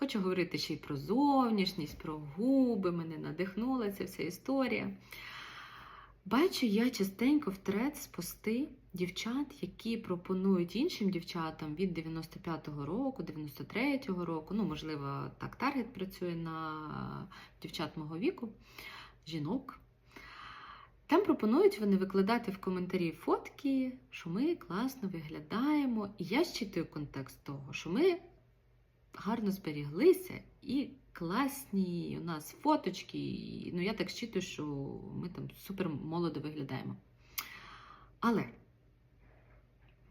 Хочу говорити ще й про зовнішність, про губи. Мене надихнула ця вся історія. Бачу я частенько в трец пости дівчат, які пропонують іншим дівчатам від 95-го року, 93-го року, ну, можливо, так таргет працює на дівчат мого віку, жінок. Там пропонують вони викладати в коментарі фотки, що ми класно виглядаємо. І я щитую контекст того, що ми гарно зберіглися і класні у нас фоточки. Ну, я так щитую, що ми там супер молодо виглядаємо. Але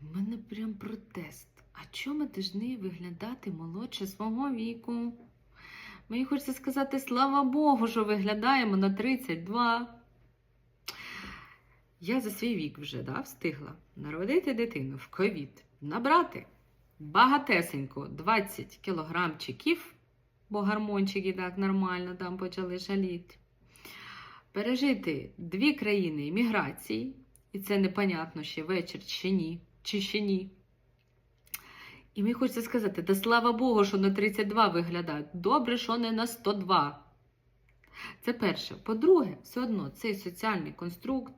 в мене прям протест. А чому ми повинні виглядати молодше свого віку? Мені хочеться сказати, слава Богу, що виглядаємо на 32. Я за свій вік вже да, встигла народити дитину в ковід, набрати багатесенько 20 кілограмчиків, бо гормончики так нормально там почали шаліти. Пережити дві країни імміграції, і це непонятно ще вечір чи ні, чи ще ні. І мені хочеться сказати, да слава Богу, що на 32 виглядають. Добре, що не на 102. Це перше. По-друге, все одно цей соціальний конструкт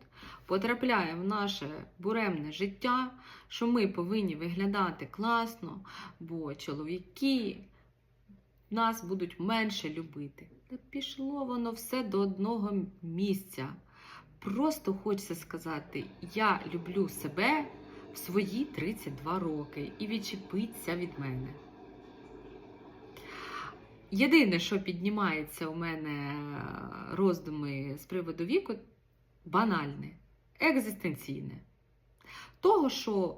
потрапляє в наше буремне життя, що ми повинні виглядати класно, бо чоловіки нас будуть менше любити. Та пішло воно все до одного місця. Просто хочеться сказати: я люблю себе в свої 32 роки і відчепиться від мене. Єдине, що піднімається у мене роздуми з приводу віку, банальне, екзистенційне. Того, що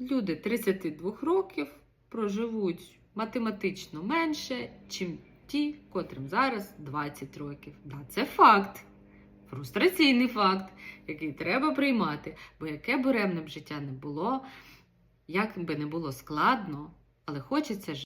люди 32 років проживуть математично менше, чим ті, котрим зараз 20 років. Да, це факт. Фрустраційний факт, який треба приймати, бо яке буремне б життя не було, як би не було складно, але хочеться жити.